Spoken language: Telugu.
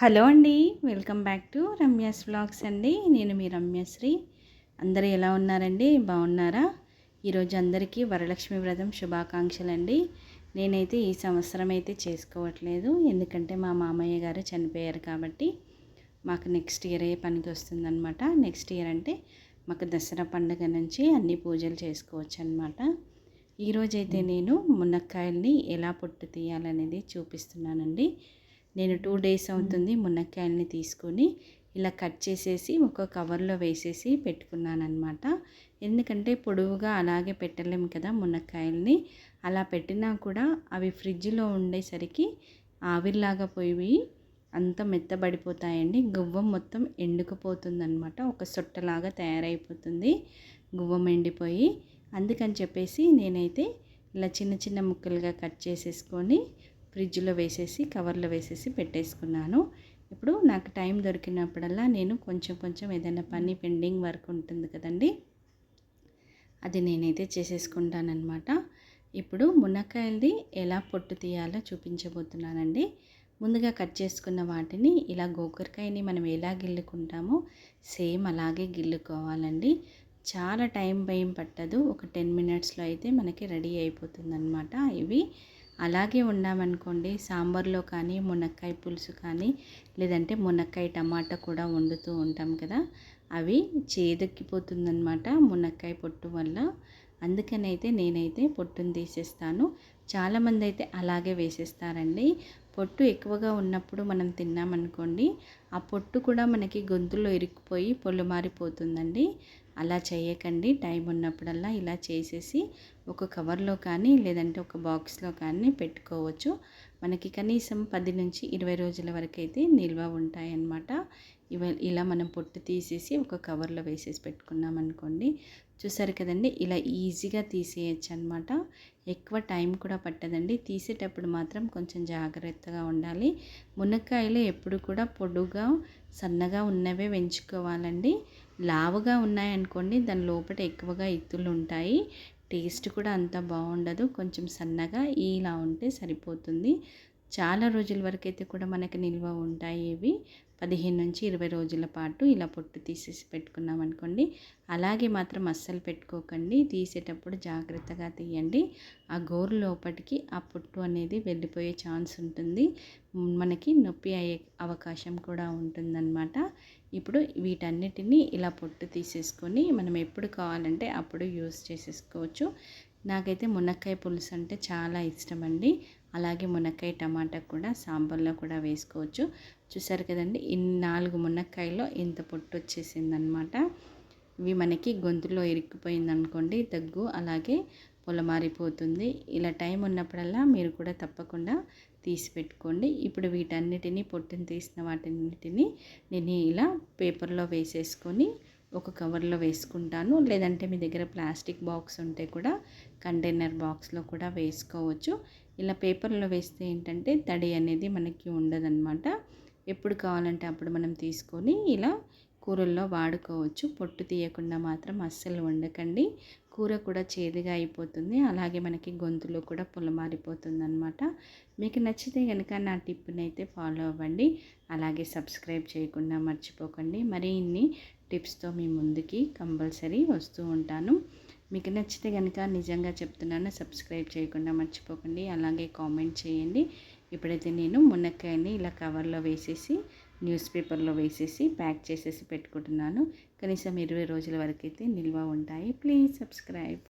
హలో అండి welcome back to Ramya's blogs అండి. నేను మీ రమ్యశ్రీ. అందరూ ఎలా ఉన్నారండి? బాగున్నారా? ఈరోజు అందరికీ వరలక్ష్మి వ్రతం శుభాకాంక్షలు అండి నేనైతే ఈ సంవత్సరం అయితే చేసుకోవట్లేదు. ఎందుకంటే మా మామయ్య గారు చనిపోయారు కాబట్టి మాకు నెక్స్ట్ ఇయర్ ఏ పనికి వస్తుందన్నమాట. నెక్స్ట్ ఇయర్ అంటే మాకు దసరా పండుగ నుంచి అన్ని పూజలు చేసుకోవచ్చు అనమాట ఈరోజైతే నేను మునక్కాయల్ని ఎలా పొట్టు తీయాలనేది చూపిస్తున్నానండి. నేను టూ డేస్ అవుతుంది మునక్కాయలని తీసుకొని ఇలా కట్ చేసేసి ఒక కవర్లో వేసేసి పెట్టుకున్నాను అనమాట ఎందుకంటే పొడవుగా అలాగే పెట్టలేము కదా మునక్కాయల్ని. అలా పెట్టినా కూడా అవి ఫ్రిడ్జ్లో ఉండేసరికి ఆవిరిలాగా పోయి అంత మెత్తబడిపోతాయండి. గువ్వం మొత్తం ఎండుకుపోతుందనమాట ఒక సొట్టలాగా తయారైపోతుంది. గువ్వం ఎండిపోయి అందుకని చెప్పేసి నేనైతే ఇలా చిన్న చిన్న ముక్కలుగా కట్ చేసేసుకొని ఫ్రిడ్జ్లో వేసేసి కవర్లో వేసేసి పెట్టేసుకున్నాను. ఇప్పుడు నాకు టైం దొరికినప్పుడల్లా నేను కొంచెం కొంచెం ఏదైనా పని పెండింగ్ వర్క్ ఉంటుంది కదండి అది నేనైతే చేసేసుకుంటానమాట ఇప్పుడు మునక్కాయలది ఎలా పొట్టు తీయాలో చూపించబోతున్నానండి. ముందుగా కట్ చేసుకున్న వాటిని ఇలా గోకరకాయని మనం ఎలా గిల్లుకుంటామో సేమ్ అలాగే గిల్లుకోవాలండి. చాలా టైం భయం పట్టదు. ఒక టెన్ మినిట్స్లో అయితే మనకి రెడీ అయిపోతుంది ఇవి. అలాగే ఉన్నామనుకోండి సాంబార్లో కానీ మునక్కాయ పులుసు కానీ లేదంటే మునక్కాయ టమాటా కూడా వండుతూ ఉంటాం కదా అవి చేదెక్కిపోతుందనమాట మునక్కాయ పొట్టు వల్ల. అందుకనైతే నేనైతే పొట్టును తీసేస్తాను. చాలామంది అయితే అలాగే వేసేస్తారండి. పొట్టు ఎక్కువగా ఉన్నప్పుడు మనం తిన్నామనుకోండి ఆ పొట్టు కూడా మనకి గొంతులో ఇరుక్కుపోయి పొల్లు మారిపోతుందండి. అలా చేయకండి. టైం ఉన్నప్పుడల్లా ఇలా చేసేసి ఒక కవర్లో కానీ లేదంటే ఒక బాక్స్లో కానీ పెట్టుకోవచ్చు. మనకి కనీసం పది నుంచి ఇరవై రోజుల వరకు అయితే నిల్వ ఉంటాయన్నమాట. ఇవ ఇలా మనం పొట్టు తీసేసి ఒక కవర్లో వేసేసి పెట్టుకున్నాం అనుకోండి చూసారు కదండి? ఇలా ఈజీగా తీసేయచ్చు అనమాట ఎక్కువ టైం కూడా పట్టదండి. తీసేటప్పుడు మాత్రం కొంచెం జాగ్రత్తగా ఉండాలి. మునక్కాయలు ఎప్పుడు కూడా పొడుగా సన్నగా ఉన్నవే వెంచుకోవాలండి లావుగా ఉన్నాయనుకోండి దాని లోపల ఎక్కువగా ఇత్తులు ఉంటాయి టేస్ట్ కూడా అంత బాగుండదు. కొంచెం సన్నగా ఇలా ఉంటే సరిపోతుంది. చాలా రోజుల వరకు అయితే కూడా మనకి నిల్వ ఉంటాయి ఇవి. పదిహేను నుంచి ఇరవై రోజుల పాటు ఇలా పొట్టు తీసేసి పెట్టుకున్నాం అనుకోండి. అలాగే మాత్రం అస్సలు పెట్టుకోకండి. తీసేటప్పుడు జాగ్రత్తగా తీయండి. ఆ గోరు లోపలికి ఆ పొట్టు అనేది వెళ్ళిపోయే ఛాన్స్ ఉంటుంది. మనకి నొప్పి అయ్యే అవకాశం కూడా ఉంటుందన్నమాట. ఇప్పుడు వీటన్నిటిని ఇలా పొట్టు తీసేసుకొని మనం ఎప్పుడు కావాలంటే అప్పుడు యూస్ చేసేసుకోవచ్చు. నాకైతే మునక్కాయ పులుసు అంటే చాలా ఇష్టం అండి అలాగే మునక్కాయ టమాటా కూడా సాంబార్లో కూడా వేసుకోవచ్చు. చూసారు కదండి ఇన్ని నాలుగు మునక్కాయలో ఇంత పొట్టు వచ్చేసిందనమాట ఇవి మనకి గొంతులో ఇరుక్కుపోయింది అనుకోండి దగ్గు అలాగే పొలమారిపోతుంది. ఇలా టైం ఉన్నప్పుడల్లా మీరు కూడా తప్పకుండా తీసి పెట్టుకోండి. ఇప్పుడు వీటన్నిటిని పొట్టును తీసిన వాటన్నిటిని నేను ఇలా పేపర్లో వేసేసుకొని ఒక కవర్లో వేసుకుంటాను. లేదంటే మీ దగ్గర ప్లాస్టిక్ బాక్స్ ఉంటే కూడా కంటైనర్ బాక్స్లో కూడా వేసుకోవచ్చు. ఇలా పేపర్లో వేస్తే ఏంటంటే తడి అనేది మనకి ఉండదన్నమాట. ఎప్పుడు కావాలంటే అప్పుడు మనం తీసుకొని ఇలా కూరల్లో వాడుకోవచ్చు. పొట్టు తీయకుండా మాత్రం అస్సలు వండకండి. కూర కూడా చేదుగా అయిపోతుంది. అలాగే మనకి గొంతులో కూడా పొలమారిపోతుంది అనమాట మీకు నచ్చితే కనుక నా టిప్ని అయితే ఫాలో అవ్వండి. అలాగే సబ్స్క్రైబ్ చేయకుండా మర్చిపోకండి. మరి ఇన్ని టిప్స్తో మీ ముందుకి కంపల్సరీ వస్తూ ఉంటాను. మీకు నచ్చితే కనుక నిజంగా చెప్తున్నాను సబ్స్క్రైబ్ చేయకుండా మర్చిపోకండి. అలాగే కామెంట్ చేయండి. ఇప్పుడైతే నేను మునక్కాయని ఇలా కవర్లో వేసేసి న్యూస్ పేపర్లో వేసేసి ప్యాక్ చేసేసి పెట్టుకుంటున్నాను. కనీసం ఇరవై రోజుల వరకు అయితే నిల్వ ఉంటాయి. Please subscribe.